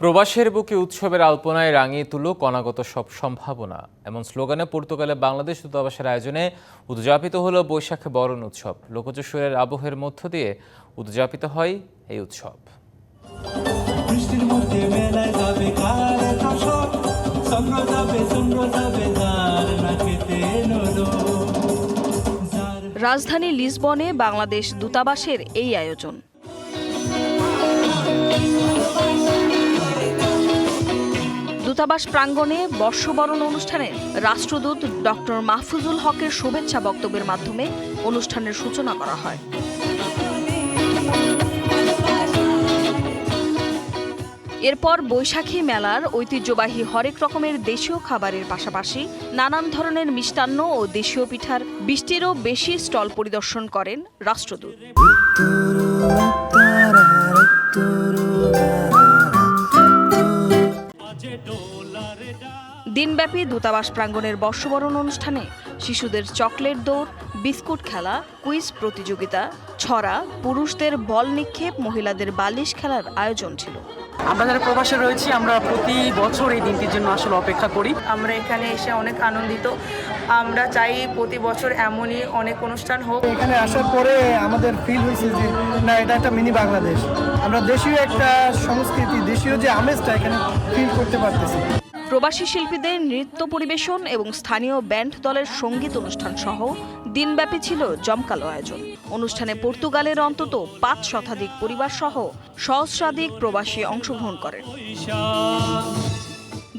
প্রবাসের বুকে উৎসবের আলপনায় রাঙিয়ে তুলো কণাগত সব সম্ভাবনা। এমন স্লোগানে পর্তুগালে বাংলাদেশ দূতাবাসের আয়োজনে উদযাপিত হল বৈশাখে বরণ উৎসব। লোকজ সুরের আবহের মধ্য দিয়ে উদযাপিত হয় এই উৎসব। রাজধানী লিসবনে বাংলাদেশ দূতাবাসের এই আয়োজন। দূতাবাস প্রাঙ্গণে বর্ষবরণ অনুষ্ঠানে রাষ্ট্রদূত ডক্টর মাহফুজুল হকের শুভেচ্ছা বক্তব্যের মাধ্যমে অনুষ্ঠানের সূচনা করা হয়। এরপর বৈশাখী মেলার ঐতিহ্যবাহী হরেক রকমের দেশীয় খাবারের পাশাপাশি নানান ধরনের মিষ্টান্ন ও দেশীয় পিঠার বৃষ্টিরও বেশি স্টল পরিদর্শন করেন রাষ্ট্রদূত। দিনব্যাপী দূতাবাস প্রাঙ্গণের বর্ষবরণ অনুষ্ঠানে শিশুদের চকলেট দৌড়, বিস্কুট খেলা, কুইজ প্রতিযোগিতা, ছড়া, পুরুষদের বল নিক্ষেপ, মহিলাদের বালিশ খেলার আয়োজন ছিল। আমরা যারা প্রবাসে রয়েছি, আমরা প্রতি বছর এই দিনটির জন্য আসলে অপেক্ষা করি। আমরা এখানে এসে অনেক আনন্দিত। আমরা চাই প্রতি বছর এমনই অনেক অনুষ্ঠান হোক। এখানে আসার পরে আমাদের ফিল হয়েছে যে, না, এটা একটা মিনি বাংলাদেশ। আমরা দেশীয় একটা সংস্কৃতি, দেশীয় যে আমেজটা এখানে ফিল করতে পারতেছি। প্রবাসী শিল্পীদের নৃত্য পরিবেশন এবং স্থানীয় ব্যান্ড দলের সংগীত অনুষ্ঠান সহ দিনব্যাপী ছিল জমকালো আয়োজন। অনুষ্ঠানে পর্তুগালের অন্তত পাঁচ শতাধিক পরিবার সহ সহস্রাধিক প্রবাসী অংশগ্রহণ করেন।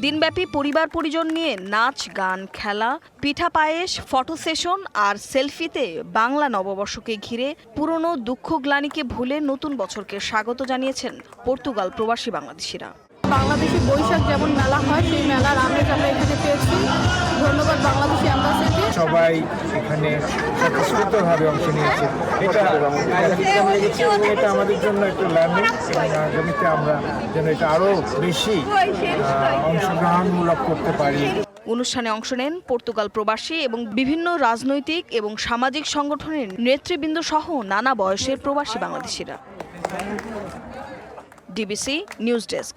দিনব্যাপী পরিবার পরিজন নিয়ে নাচ, গান, খেলা, পিঠা পায়েস, ফটো সেশন আর সেলফিতে বাংলা নববর্ষকে ঘিরে পুরনো দুঃখ গ্লানিকে ভুলে নতুন বছরকে স্বাগত জানিয়েছেন পর্তুগাল প্রবাসী বাংলাদেশিরা। বাংলাদেশি বৈশাখ যেমন মেলা হয় সেই মেলার আমেজ আমরা এখানে পেয়েছি। ধন্যবাদ বাংলাদেশি অ্যাম্বাসিকে সবাই এখানে স্বতঃস্ফূর্তভাবে অংশ নিয়েছে। এটা এটা- এটা আমাদের জন্য একটু লার্নিং আগামীতে আমরা যেন এটা আরও বেশি অংশগ্রহণমূলক করতে পারি। অনুষ্ঠানে অংশ নেন পর্তুগাল প্রবাসী এবং বিভিন্ন রাজনৈতিক এবং সামাজিক সংগঠনের নেতৃবৃন্দ সহ নানা বয়সের প্রবাসী বাংলাদেশিরা। DBC news desk.